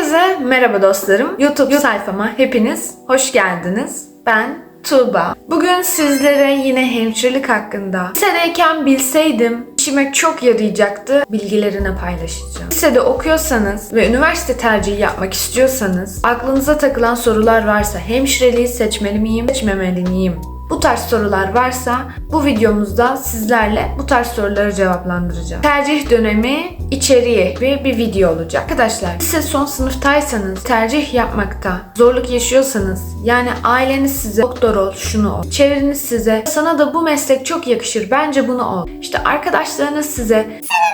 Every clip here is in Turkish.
Herkese merhaba dostlarım. YouTube sayfama hepiniz hoş geldiniz. Ben Tuğba. Bugün sizlere yine hemşirelik hakkında lisedeyken bilseydim işime çok yarayacaktı bilgilerini paylaşacağım. Lisede okuyorsanız ve üniversite tercihi yapmak istiyorsanız aklınıza takılan sorular varsa hemşireliği seçmeli miyim, seçmemeli miyim? Bu tarz sorular varsa bu videomuzda sizlerle bu tarz soruları cevaplandıracağım. Tercih dönemi içeriği ve bir video olacak. Arkadaşlar lise son sınıftaysanız tercih yapmakta zorluk yaşıyorsanız yani aileniz size doktor ol şunu ol. Çevreniz size sana da bu meslek çok yakışır bence bunu ol. İşte arkadaşlarınız size Bu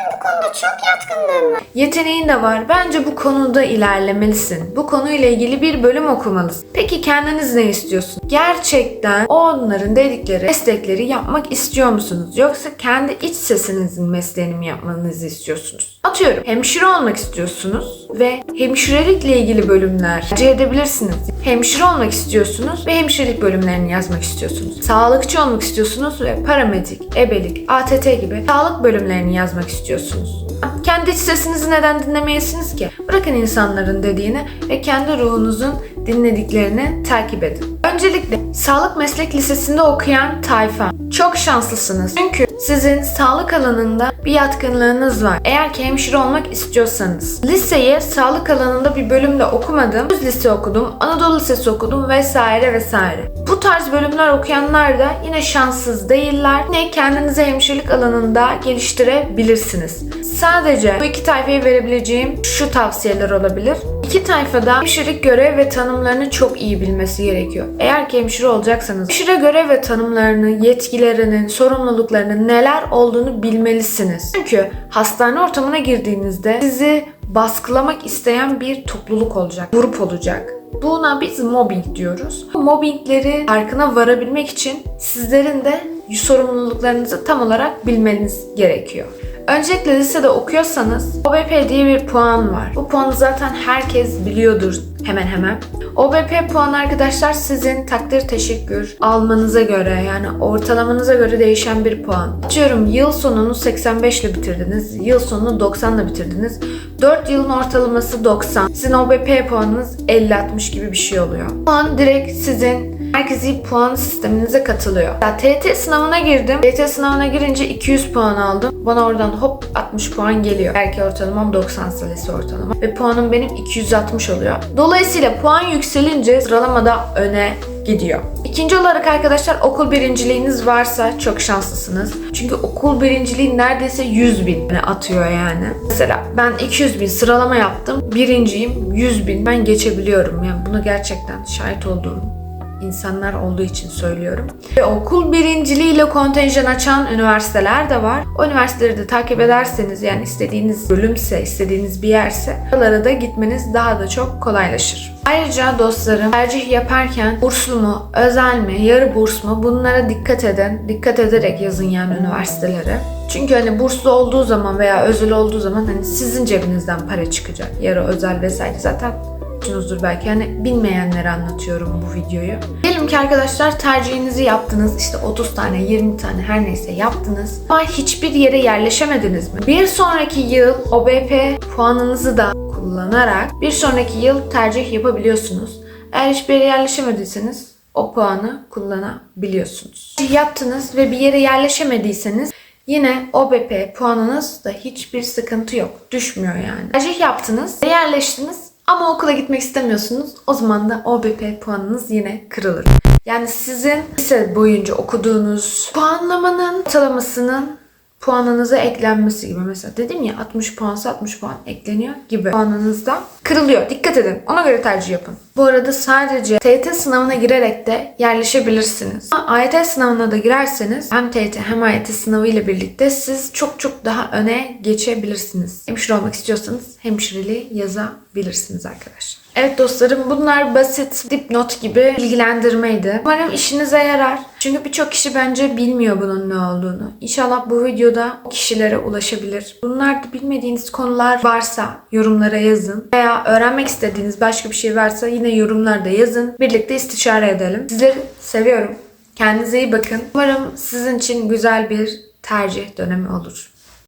konuda çok yatkınlığın var. Yeteneğin de var. Bence bu konuda ilerlemelisin. Bu konuyla ilgili bir bölüm okumalısın. Peki kendiniz ne istiyorsunuz? Gerçekten onların dedikleri meslekleri yapmak istiyor musunuz? Yoksa kendi iç sesinizin mesleğini mi yapmanızı istiyorsunuz? Atıyorum hemşire olmak istiyorsunuz ve hemşirelikle ilgili bölümler tercih edebilirsiniz. Hemşire olmak istiyorsunuz ve hemşirelik bölümlerini yazmak istiyorsunuz. Sağlıkçı olmak istiyorsunuz ve paramedik, ebelik, ATT gibi sağlık bölümlerini yazmak istiyorsunuz. Kendi sesinizi neden dinlemeyesiniz ki? Bırakın insanların dediğini ve kendi ruhunuzun dinlediklerini takip edin. Öncelikle sağlık meslek lisesinde okuyan tayfa. Çok şanslısınız. Çünkü sizin sağlık alanında bir yatkınlığınız var. Eğer ki hemşire olmak istiyorsanız. Liseyi sağlık alanında bir bölümde okumadım. Düz lise okudum, Anadolu Lisesi okudum vesaire vesaire. Bu tarz bölümler okuyanlar da yine şanssız değiller. Yine kendinizi hemşirelik alanında geliştirebilirsiniz. Sadece bu iki tayfaya verebileceğim şu tavsiyeler olabilir. İki tayfada hemşirelik görev ve tanımlarını çok iyi bilmesi gerekiyor. Eğer ki hemşire olacaksanız hemşire görev ve tanımlarını, yetkilerinin, sorumluluklarının neler olduğunu bilmelisiniz. Çünkü hastane ortamına girdiğinizde sizi baskılamak isteyen bir topluluk olacak, grup olacak. Buna biz mobbing diyoruz. Mobbingleri farkına varabilmek için sizlerin de sorumluluklarınızı tam olarak bilmeniz gerekiyor. Öncelikle lisede okuyorsanız OBP diye bir puan var. Bu puanı zaten herkes biliyordur hemen hemen. OBP puan arkadaşlar sizin takdir teşekkür almanıza göre yani ortalamanıza göre değişen bir puan. Atıyorum yıl sonunu 85 ile bitirdiniz. Yıl sonunu 90 ile bitirdiniz. 4 yılın ortalaması 90. Sizin OBP puanınız 50-60 gibi bir şey oluyor. Puan direkt sizin merkezi puan sisteminize katılıyor. Ya TET sınavına girdim. TET sınavına girince 200 puan aldım. Bana oradan hop 60 puan geliyor. Belki ortalamam 90 lise ortalama. Ve puanım benim 260 oluyor. Dolayısıyla puan yükselince sıralamada öne gidiyor. İkinci olarak arkadaşlar okul birinciliğiniz varsa çok şanslısınız. Çünkü okul birinciliği neredeyse 100 bin atıyor yani. Mesela ben 200 bin sıralama yaptım. Birinciyim 100 bin ben geçebiliyorum. Yani bunu gerçekten şahit olduğum insanlar olduğu için söylüyorum. Ve okul birinciliğiyle kontenjan açan üniversiteler de var. O üniversiteleri de takip ederseniz yani istediğiniz bölümse, istediğiniz bir yerse oralara da gitmeniz daha da çok kolaylaşır. Ayrıca dostlarım tercih yaparken burslu mu, özel mi, yarı burs mu bunlara dikkat edin. Dikkat ederek yazın yani üniversiteleri. Çünkü hani burslu olduğu zaman veya özel olduğu zaman hani sizin cebinizden para çıkacak. Yarı özel vesaire zaten biliyorsunuzdur belki. Yani bilmeyenlere anlatıyorum bu videoyu. Diyelim ki arkadaşlar tercihinizi yaptınız. işte 30 tane, 20 tane her neyse yaptınız. Ama hiçbir yere yerleşemediniz mi? Bir sonraki yıl OBP puanınızı da kullanarak bir sonraki yıl tercih yapabiliyorsunuz. Eğer hiçbir yere yerleşemediyseniz o puanı kullanabiliyorsunuz. Yaptınız ve bir yere yerleşemediyseniz Yine OBP puanınızda hiçbir sıkıntı yok. Düşmüyor yani. Tercih yaptınız, yerleştiniz ama okula gitmek istemiyorsunuz. O zaman da OBP puanınız yine kırılır. Yani sizin lise boyunca okuduğunuz puanlamanın ortalamasının puanınıza eklenmesi gibi. Mesela dedim ya 60 puansa 60 puan ekleniyor gibi. Puanınızda kırılıyor. Dikkat edin. Ona göre tercih yapın. Bu arada sadece TYT sınavına girerek de yerleşebilirsiniz. Ama AYT sınavına da girerseniz hem TYT hem AYT sınavı ile birlikte siz çok çok daha öne geçebilirsiniz. Hemşire olmak istiyorsanız hemşireliği yazabilirsiniz arkadaşlar. Evet dostlarım bunlar basit dipnot gibi bilgilendirmeydi. Umarım işinize yarar. Çünkü birçok kişi bence bilmiyor bunun ne olduğunu. İnşallah bu videoda o kişilere ulaşabilir. Bunlarda bilmediğiniz konular varsa yorumlara yazın. Veya öğrenmek istediğiniz başka bir şey varsa yine yorumlarda yazın. Birlikte istişare edelim. Sizleri seviyorum. Kendinize iyi bakın. Umarım sizin için güzel bir tercih dönemi olur.